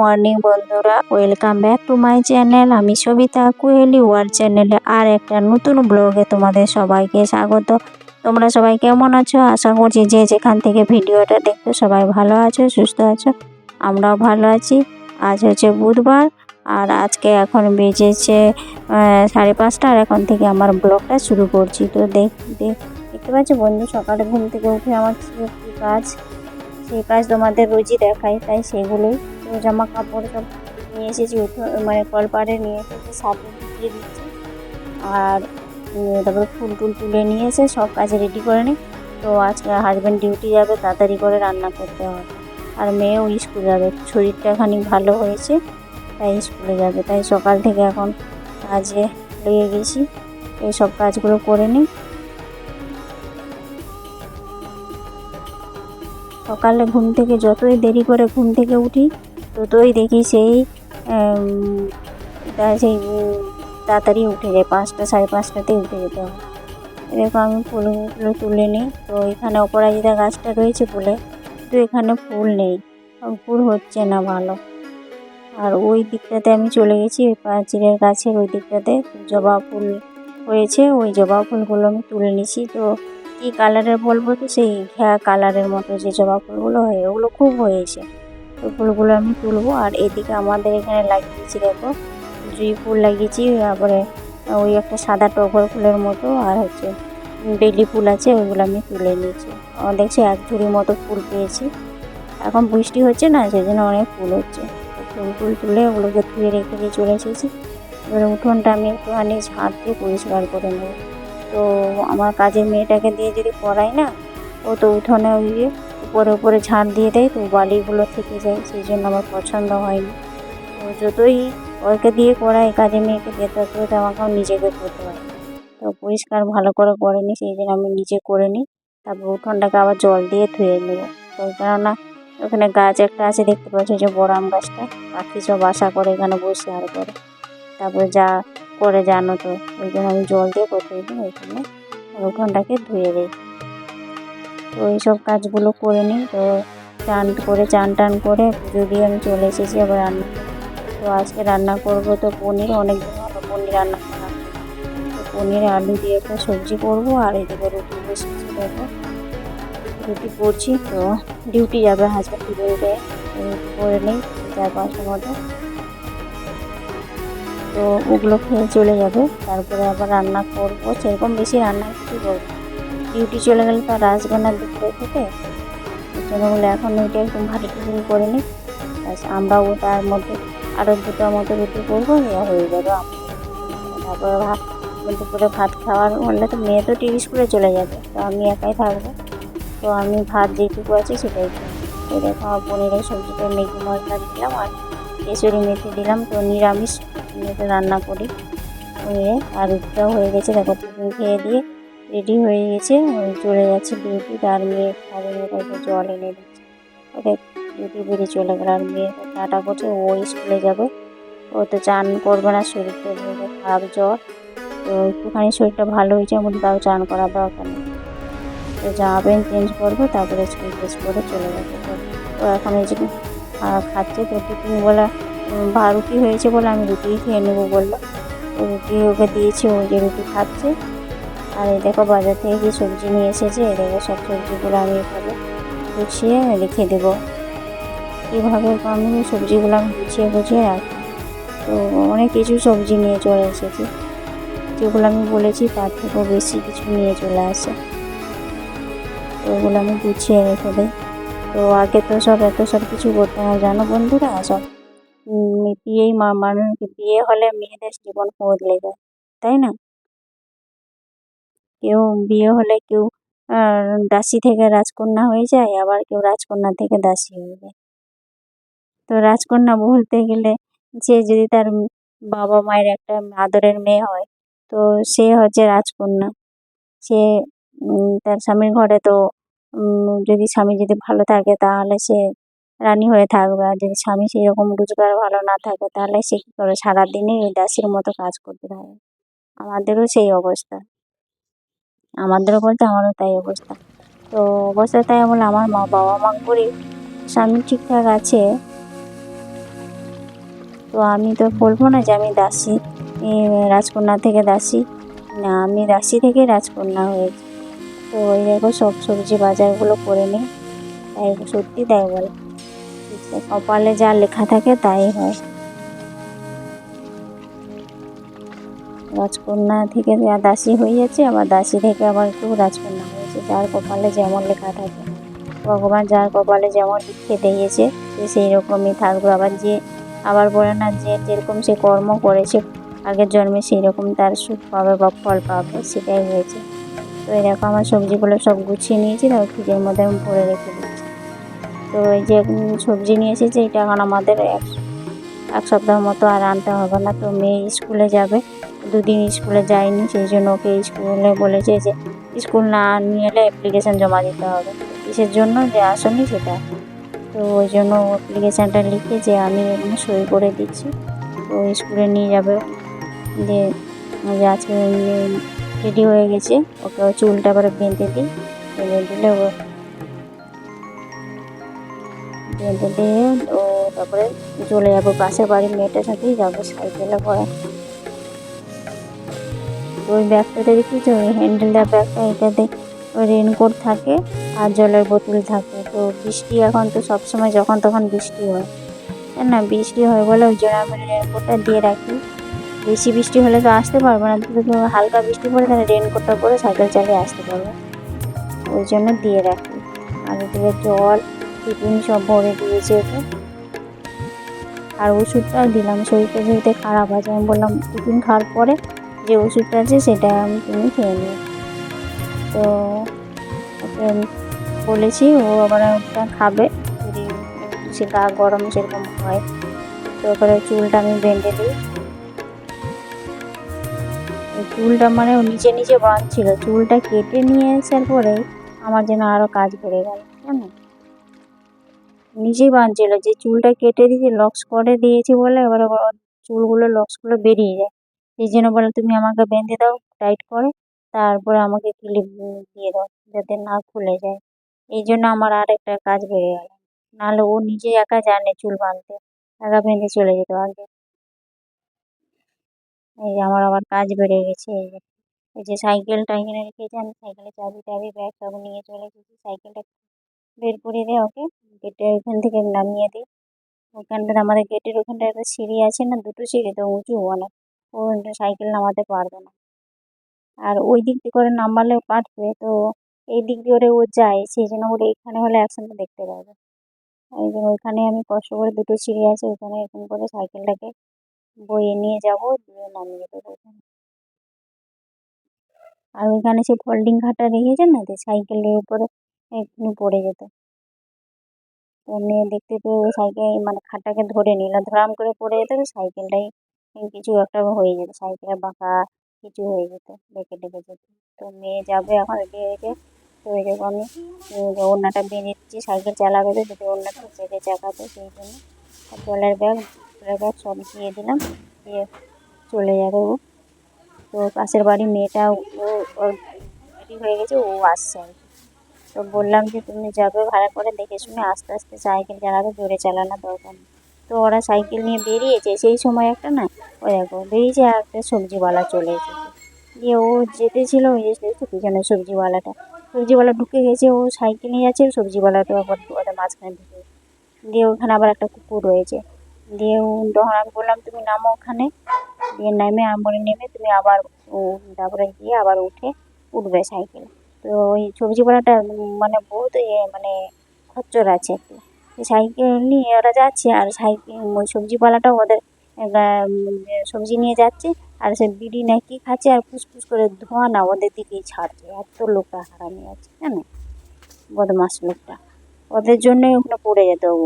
Morning, বন্ধুরা। Welcome back to my channel আমি সবিতা কুহেলি world চ্যানেলে আর একটা নতুন ব্লগে তোমাদের সবাইকে স্বাগত। তোমরা সবাই কেমন আছো? আশা করছি যে যেখান থেকে ভিডিওটা দেখছ সবাই ভালো আছো, সুস্থ আছো। আমরাও ভালো আছি। আজ হচ্ছে বুধবার আর আজকে এখন বেজেছে সাড়ে পাঁচটা আর এখন থেকে আমার ব্লগটা শুরু করছি। তো দেখ দেখ, দেখতে পাচ্ছ বন্ধু, সকালে ঘুম থেকে উঠে আমার কি কাজ? সেই কাজ তোমাদের রোজই দেখাই, তাই সেগুলোই জামা কাপড় সব নিয়ে এসেছি মানে কলপাড়ে নিয়ে এসেছি সাথে দিয়ে দিচ্ছি। আর তারপরে ফুল টুল তুলে নিয়ে এসে সব কাজ রেডি করে নিই। তো আজকে হাজব্যান্ড ডিউটি যাবে, তাড়াতাড়ি করে রান্না করতে হবে। আর মেয়েও স্কুল যাবে, শরীরটা খানিক ভালো হয়েছে, তাই স্কুলে যাবে। তাই সকাল থেকে এখন কাজে লেগে গেছি, এই সব কাজগুলো করে নিই। সকালে ঘুম থেকে, যতই দেরি করে ঘুম থেকে উঠি ততই দেখি সেই তা সেই তাড়াতাড়ি উঠে যায়, পাঁচটা, সাড়ে পাঁচটাতেই উঠে যেতে হয়। এরকম আমি ফুলগুলো তুলে নিই। তো এখানে অপরাজিতা গাছটা রয়েছে বলে কিন্তু এখানে ফুল নেই। ফুল হচ্ছে না ভালো। আর ওই দিকটাতে আমি চলে গেছি, ওই পাঁচিলের গাছের ওই দিকটাতে। জবা ফুল হয়েছে, ওই জবা ফুলগুলো আমি তুলে নিছি। তো কী কালারের বলব তো? সেই ঘ্যা কালারের মতো যে জবা ফুলগুলো হয়, ওগুলো খুব হয়েছে। ওই ফুলগুলো আমি তুলবো। আর এদিকে আমাদের এখানে লাগিয়েছি দেখো, জুঁই ফুল লাগিয়েছি, তারপরে ওই একটা সাদা টগর ফুলের মতো, আর হচ্ছে বেলি ফুল আছে, ওইগুলো আমি তুলে নিয়েছি। দেখছি, এক ঝুড়ি মতো ফুল পেয়েছি। এখন বৃষ্টি হচ্ছে না সেই জন্য অনেক ফুল হচ্ছে। তো ফুল ফুল তুলে ওগুলোকে ধুয়ে রেখে দিয়ে চলে এসেছি। এবারে উঠোনটা আমি একটুখানি ঝাঁট দিয়ে পরিষ্কার করে নেব। তো আমার কাজের মেয়েটাকে দিয়ে যদি করাই না, ও তো উঠোনে ওই উপরে উপরে ঝাঁট দিয়ে দেয়, তো বালিগুলো থেকে যায়, সেই জন্য আমার পছন্দ হয়নি। তো যতই ওকে দিয়ে করাই কাজের মেয়েকে দিয়ে, ততই তো আমাকেও নিজেকে করতে হয়। তো পরিষ্কার ভালো করে করেনি সেই জন্য আমি নিজে করে নিই তারপর উঠোনটাকে আবার জল দিয়ে ধুয়ে নেব। তো কেননা, ওখানে গাছ একটা আছে, দেখতে পাচ্ছি যে বড় আম গাছটা। পাখি সব আশা করে এখানে বসে আর করে। তারপরে যা করে জানো তো, ওই জন্য আমি জল দিয়ে প্রত্যেক দিন ওইখানে উঠোনটাকে ধুয়ে দিই। তো এইসব কাজগুলো করে নিই। তো চান করে, চান টান করে পুজো দিয়ে আমি চলে এসেছি আবার রান্না তো আজকে রান্না করব তো পনির অনেক দিন হলো পনির রান্না করা তো পনির, আলু দিয়ে একটা সবজি করব আর এদিকে রুটি বসেছি দেখো। রুটি করছি তো ডিউটি যাবে হাজব্যান্ড ডিউটি রুটি করে নিই চার পাঁচটা মতো। তো ওগুলো খেয়ে চলে যাবে। তারপরে আবার রান্না করব। সেরকম বেশি রান্না কিছু করব ডিউটি চলে গেলে তো আসবে না দুপুরে থেকে বলে এখন ওইটা একটু ভারী টুকু করে নিই ব্যাস, আমরাও তার মধ্যে আরও দুটোর মতো রুটি করব হয়ে যাবে তারপরে ভাত দুপুরে ভাত খাওয়ার বললে তো মেয়ে তো টিভি স্কুলে চলে যাবে, তো আমি একাই থাকব। তো আমি ভাত যেটুকু আছে সেটাই তো দেখো আমার পনিরের সবজিটা মেগি মশলা দিলাম আর কেশরি মেথি দিলাম, তো নিরামিষ। রান্না করি। আর রুটিটাও হয়ে গেছে, দেখো টিফিন খেয়ে দিয়ে রেডি হয়ে গেছে। ওই চলে যাচ্ছে ডিউটি। তার মেয়ে খাবে মেয়েটাকে জল এনে দিচ্ছে। ওকে ডিউটি বেরিয়ে চলে গেল। আর মেয়ে টাটা করছে, ও স্কুলে যাবে। ও তো চান করবে না শরীরটা খারাপ জ্বর। তো একটুখানি শরীরটা ভালো হয়েছে এমন তাও চান করা দরকার নেই। তো জামা প্যান্ট চেঞ্জ করবে, তারপরে স্কুল ড্রেস পরে চলে যাবে। তো ও এখন এই যে খাচ্ছে। তো টিফিন বলে ভা রুটি হয়েছে বলে আমি রুটিই খেয়ে নেব বলল। রুটি ওকে দিয়েছি ওই যে রুটি খাচ্ছে। আর এই দেখো বাজার থেকে কি সবজি নিয়ে এসেছে? এই দেখো সব সবজিগুলো আমি এভাবে গুছিয়ে রেখে দেবো। কীভাবে আমি সবজিগুলো আমি গুছিয়ে গুছিয়ে রাখি। তো অনেক কিছু সবজি নিয়ে চলে এসেছি। যেগুলো আমি বলেছি তার থেকেও বেশি কিছু নিয়ে চলে আসে। তো ওগুলো আমি গুছিয়ে রেখে দিই। তো আগে তো সব, এত সব কিছু করতে না জানো বন্ধুরা? সব বিয়েই মা মানুষকে বিয়ে হলে মেয়েদের জীবন বদলে যায়। তাই না? কেউ বিয়ে হলে কেউ দাসী থেকে রাজকন্যা হয়ে যায়, আবার কেউ রাজকন্যা থেকে দাসী হয়ে যায়। তো রাজকন্যা বলতে গেলে যে যদি তার বাবা মায়ের একটা আদরের মেয়ে হয়, তো সে হচ্ছে রাজকন্যা। সে তার স্বামীর ঘরে তো যদি স্বামী যদি ভালো থাকে তাহলে সে রানী হয়ে থাকবে। আর যদি স্বামী সেরকম রোজগার ভালো না থাকে তাহলে সে কী করে সারাদিনই ওই দাসীর মতো কাজ করতে থাকে? আমাদেরও সেই অবস্থা। আমাদেরও বলতে আমারও তাই অবস্থা। তো অবস্থা তাই বলে আমার মা বাবা মা গরিব স্বামী ঠিকঠাক আছে। তো আমি তো বলব না যে আমি দাসী। রাজকন্যা থেকে দাসী। না, আমি দাসী থেকে রাজকন্যা হয়েছি তো ওই দেখো সব সবজি বাজারগুলো করে নিই। তাই সত্যি তাই বলে। কপালে যা লেখা থাকে তাই হয়। রাজকন্যা থেকে দাসী হয়ে যাচ্ছে আবার দাসী থেকে আবার একটু রাজকন্যা হয়েছে। যার কপালে যেমন লেখা থাকে, ভগবান যার কপালে যেমন লিখে দিয়েছে সে সেই রকমই থাকবে আবার যে আবার বলে না, যে যেরকম সে কর্ম করেছে, আগের জন্মে সেই রকম তার সুখ পাবে বা ফল পাবে, সেটাই হয়েছে। তো এরকম আমার সবজিগুলো সব গুছিয়ে নিয়েছি, তারপর ফ্রিজের মধ্যে আমি ভরে রেখে দিয়েছি তো এই যে সবজি নিয়ে এসেছি, এটা এখন আমাদের এক এক সপ্তাহ মতো আর আনতে হবে না। তো মেয়ে স্কুলে যাবে দুদিন স্কুলে যায়নি, সেই জন্য ওকে স্কুলে বলেছে যে স্কুল না নিয়ে এলে অ্যাপ্লিকেশান জমা দিতে হবে। কিসের জন্য? যে আসেনি সেটা। তো ওই জন্য অ্যাপ্লিকেশানটা লিখে যে আমি এখানে সই করে দিচ্ছি। তো স্কুলে নিয়ে যাবে। যে আজকে রেডি হয়ে গেছে। ওকে চুলটা আবার বেঁধে দিই। বেঁধে দিলে ও বেঁধে দিয়ে ও তারপরে চলে যাব পাশের বাড়ির মেয়েটার সাথেই যাব সাইকেলে করে। ওই ব্যাগটাতে দেখেছ ওই হ্যান্ডেল দেওয়া ব্যাগটা এটাতে রেনকোট থাকে আর জলের বোতল থাকে। তো বৃষ্টি এখন তো সবসময় যখন তখন বৃষ্টি হয়। তাই না? বৃষ্টি হয় বলে ওই জন্য আমি রেনকোটটা দিয়ে রাখি। বেশি বৃষ্টি হলে তো আসতে পারব না। যদি তো হালকা বৃষ্টি পড়ে তাহলে রেনকোটটা পরে সাইকেল চালিয়ে আসতে পারব। ওই জন্য দিয়ে রাখি। আর এদিকে জল, টিফিন সব ভরে দিয়েছে ওকে। আর ওষুধটাও দিলাম। শরীরটা যেহেতু খারাপ আছে, আমি বললাম টিফিন খাওয়ার পরে যে ওষুধটা আছে সেটা আমি তুমি খেয়ে নিও। তো ওকে বলেছি, ও আবার ওটা খাবে। যদি সে গা গরম সেরকম হয়, তো ওপরে চুলটা আমি বেঁধে দিই। চুলটা মানে ও নিচে নিচে বাঁধছিল। চুলটা কেটে নিয়ে আসার পরে আমার যেন আরও কাজ বেড়ে গেল জানো নিজেই বাঁধছিল যে চুলটা কেটে দিয়েছি, লক্স করে দিয়েছি বলে এবার চুলগুলো লক্সগুলো বেরিয়ে যায়। সেই জন্য বলে, তুমি আমাকে বেঁধে দাও টাইট করে, তারপরে আমাকে ক্লিপ দিয়ে দাও, যাতে না খুলে যায়। এই জন্য আমার আর একটা কাজ বেড়ে গেল। নাহলে ও নিজে একা জানে চুল বাঁধতে, একা বেঁধে চলে যেত আগে। এই যে আমার আবার কাজ বেড়ে গেছে, এই যে। এই যে সাইকেলটা এখানে রেখেছি আমি সাইকেলে চাবি টাবি ব্যাগ সব নিয়ে চলে এসেছি সাইকেলটা বের করে দিয়ে ওকে গেটে ওইখান থেকে নামিয়ে দিই ওখানটাতে আমাদের গেটের ওখানটায় একটা সিঁড়ি আছে না, দুটো সিঁড়ি তো উঁচু অনেক ও সাইকেল নামাতে পারবে না। আর ওই দিক দিয়ে করে নামালে পারবে, তো এই দিক দিয়ে ওরে ও যায় সেই জন্য ওরে এখানে হলে একসঙ্গে দেখতে পাবে এই জন্য ওইখানে আমি কষ্ট করে দুটো সিঁড়ি আছে, ওইখানে এরকম করে সাইকেলটাকে বয়ে নিয়ে যাব, দিয়ে নামিয়ে দেবো ওখানে। আর ওইখানে সে ফোল্ডিং খাটটা রেখেছে না, যে সাইকেলের উপরে একটু পড়ে যেত? তো মেয়ে দেখতে পেয়ে ওই সাইকেল মানে খাটটাকে ধরে নিল, ধরাম করে পড়ে যেত সাইকেলটাই কিছু একটা হয়ে যেত সাইকেলের বাঁকা কিছু হয়ে যেত ডেকে ডেকে যেত তো মেয়ে যাবে এখন রেডি হয়েছে তো ওই দেখো আমি ওড়নাটা বেঁধে দিচ্ছি সাইকেল চালাবে যদি ওড়নাটা চেপে চাকাতে সেই জন্য। জলের ব্যাগ জলের ব্যাগ সব দিয়ে দিলাম, দিয়ে চলে যাবে ও। তো পাশের বাড়ির মেয়েটা ও রেডি হয়ে গেছে, ও আসছে তো বললাম যে তুমি যাবে ভাড়া করে দেখে শুনে আস্তে আস্তে সাইকেল চালাবে, জোরে চালানোর দরকার নেই। তো ওরা সাইকেল নিয়ে বেরিয়েছে। সেই সময় একটা না, ওই দেখো, বেরিয়েছে আর একটা সবজিওয়ালা চলে এসেছে। দিয়ে ও যেতেছিল ওই যে পিছনে সবজিওয়ালাটা। সবজিওয়ালা ঢুকে গেছে, ও সাইকেল নিয়ে যাচ্ছে সবজিওয়ালাটা আবার ওদের মাঝখানে ঢুকে। দিয়ে ওখানে আবার একটা কুকুর রয়েছে। দিয়ে ও তখন আমি বললাম, তুমি নামো ওখানে। দিয়ে নেমে আমি নেমে তুমি আবার ও তারপরে গিয়ে আবার উঠে উঠবে সাইকেল। তো ওই সবজিওয়ালাটা মানে বহুত ইয়ে মানে খচ্চর আছে একটু। সাইকেল নিয়ে ওরা যাচ্ছে আর সাইকেল, ওই সবজিওয়ালাটাও ওদের সবজি নিয়ে যাচ্ছে আর সে বিড়ি না কি খাচ্ছে আর ফুসফুস করে ধোঁয়া না ওদের দিকেই ছাড়ছে। এত লোকটা হারামি আছে কেন বদমাস লোকটা। ওদের জন্যই ওখানে পড়ে যেত ও।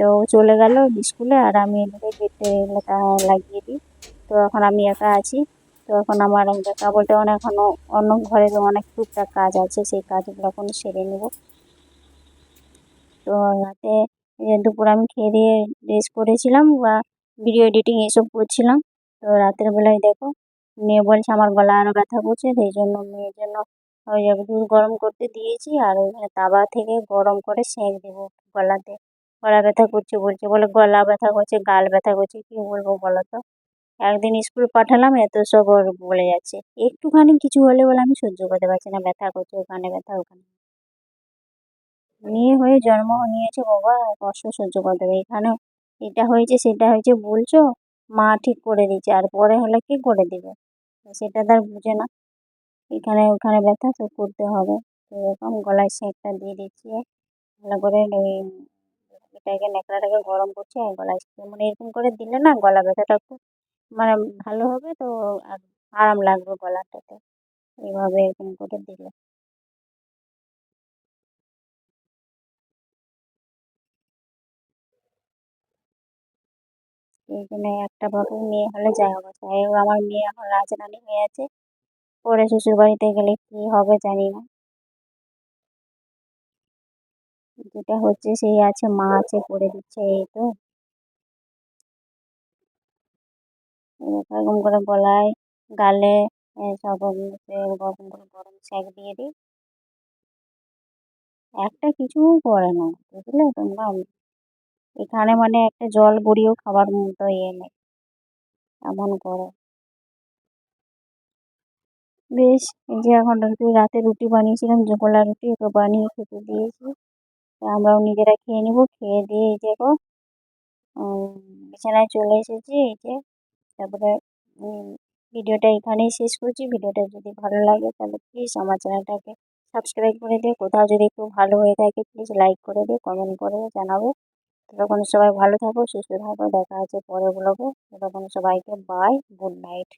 তো ও চলে গেল স্কুলে আর আমি এদিকে গেটে লাগিয়ে দিই। তো এখন আমি একা আছি। তো এখন আমার বলতে অনেক এখনও অন্য ঘরে অনেক টুকটাক কাজ আছে, সেই কাজগুলো এখন সেরে নেব। তো রাতে দুপুর আমি খেয়ে দিয়ে রেস্ট করেছিলাম বা ভিডিও এডিটিং এসব করছিলাম। তো রাতের বেলায় দেখো, মেয়ে বলছে আমার গলা আরও ব্যথা করছে সেই জন্য মেয়ের জন্য ওই দুধ গরম করতে দিয়েছি আর ওইখানে তাওয়া থেকে গরম করে সেঁক দেবো গলাতে। গলা ব্যথা করছে বলছে, বলে গলা ব্যথা করছে, গাল ব্যথা করছে, কী বলব বলো তো? একদিন স্কুল পাঠালাম, এত সব ওর বলে যাচ্ছে। একটুখানি কিছু হলে বলে আমি সহ্য করতে পারছি না, ব্যথা করছে, ওখানে ব্যথা, ওখানে। মেয়ে হয়ে জন্ম নিয়েছে বাবা কষ্ট সহ্য করতে হবে। এখানেও এটা হয়েছে, সেটা হয়েছে বলছো? মা ঠিক করে দিচ্ছে আর পরে হলে কি করে দেবে? সেটা তার বুঝে না। এখানে, ওখানে ব্যথা তো করতে হবে। তো এরকম গলায় সেঁকটা দিয়ে দিচ্ছি। ভালো করে ওই এটাকে, ন্যাকড়াটাকে গরম করছে গলায় সেঁক মানে এরকম করে দিলে না গলা ব্যথাটা একটু মানে ভালো হবে তো, আর আরাম লাগবে গলাটাতে। এইভাবে এরকম করে দিলে। জন্য একটা বাবু মেয়ে হলে যা অবস্থা এবার আমার মেয়ে এখন রাজরানী হয়ে আছে। পরে শ্বশুর বাড়িতে গেলে কি হবে জানি না। যেটা হচ্ছে সেই আছে, মা আছে, করে দিচ্ছে এই তো। এরকম করে গলায় গালে সব এরকম করে গরম সেঁক দিয়ে দিই। একটা কিছু করে না, বুঝলে তোমরা? এখানে মানে একটা জল গড়িয়েও খাবার মতো ইয়ে নেই এমন করে। বেশ, এই যে এখন রাতে রুটি বানিয়েছিলাম গোলা রুটি ওকে বানিয়ে খেতে দিয়েছি। আমরাও নিজেরা খেয়ে নেব, খেয়ে দিয়ে এই যে বিছানায় চলে এসেছি, এই যে তারপরে ভিডিওটা এখানেই শেষ করছি। ভিডিওটা যদি ভালো লাগে তাহলে প্লিজ আমার চ্যানেলটাকে সাবস্ক্রাইব করে দিও। কোথাও যদি একটু ভালো হয়ে থাকে প্লিজ লাইক করে দিও কমেন্ট করে জানাবে। ততক্ষণ সবাই ভালো থাকো, সুস্থ থাকো, দেখা আছে পরে ব্লগে ততক্ষণ সবাইকে বাই গুড নাইট